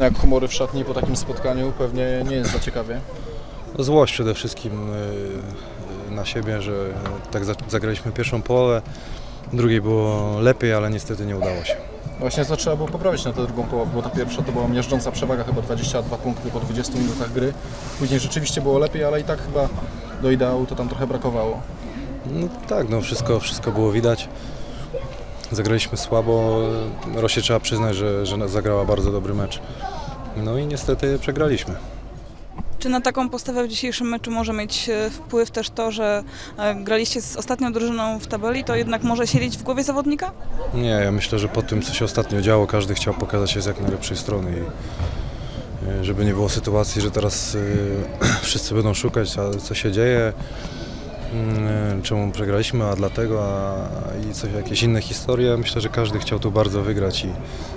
Jak humory w szatni po takim spotkaniu pewnie nie jest za ciekawie. Złość przede wszystkim y, na siebie, że tak za- zagraliśmy pierwszą połowę, drugiej było lepiej, ale niestety nie udało się. Właśnie to trzeba było poprawić na tę drugą połowę, bo ta pierwsza to była miażdżąca przewaga, chyba 22 punkty po 20 minutach gry. Później rzeczywiście było lepiej, ale i tak chyba do ideału to tam trochę brakowało. No tak, no wszystko, wszystko było widać. Zagraliśmy słabo. Rosie trzeba przyznać, że, że zagrała bardzo dobry mecz. No i niestety przegraliśmy. Czy na taką postawę w dzisiejszym meczu może mieć e, wpływ też to, że e, graliście z ostatnią drużyną w tabeli, to jednak może siedzieć w głowie zawodnika? Nie, ja myślę, że po tym, co się ostatnio działo, każdy chciał pokazać się z jak najlepszej strony i y, żeby nie było sytuacji, że teraz wszyscy będą szukać, co się dzieje, czemu przegralimy, a dlatego, a, i coś, jakieś inne historie. Myślę, że każdy chciał tu bardzo wygrać i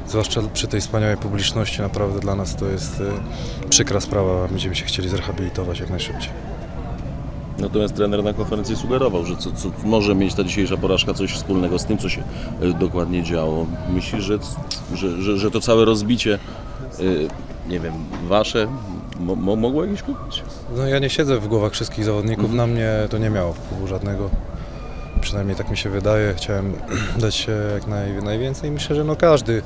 zwłaszcza przy tej wspaniałej publiczności naprawdę dla nas to jest y, przykra sprawa. Będziemy się chcieli zrehabilitować jak najszybciej. Natomiast trener na konferencji sugerował, że co, co może mieć ta dzisiejsza porażka coś wspólnego z tym, co się y, dokładnie działo. Myślisz, że, że, że, że to całe rozbicie, y, nie wiem, wasze, mo, mo, mogło jakieś kupić? No ja nie siedzę w głowach wszystkich zawodników, na mnie to nie miało wpływu żadnego. Przynajmniej tak mi się wydaje. Chciałem dać się jak naj, najwięcej. Myślę, że no każdy,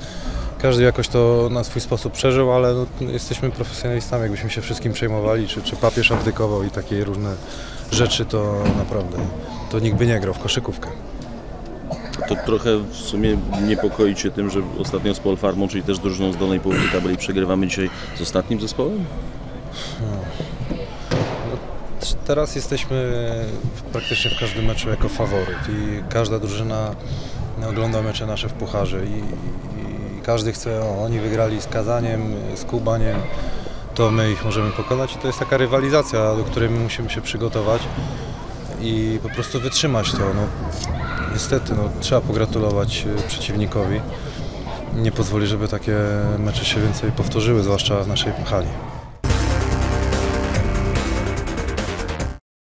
każdy jakoś to na swój sposób przeżył, ale no, jesteśmy profesjonalistami. Jakbyśmy się wszystkim przejmowali, czy, czy papież abdykował i takie różne rzeczy, to naprawdę to nikt by nie grał w koszykówkę. To trochę w sumie niepokoi Cię tym, że ostatnio z Paul Farmą, czyli też drużyną z dolnej połowy tabeli, przegrywamy dzisiaj z ostatnim zespołem? Teraz jesteśmy praktycznie w każdym meczu jako faworyt i każda drużyna ogląda mecze nasze w pucharze i, i każdy chce, oni wygrali z Kazaniem, z Kubaniem, to my ich możemy pokonać i to jest taka rywalizacja, do której my musimy się przygotować i po prostu wytrzymać to. No, niestety no, trzeba pogratulować y, przeciwnikowi. Nie pozwoli, żeby takie mecze się więcej powtórzyły, zwłaszcza w naszej hali.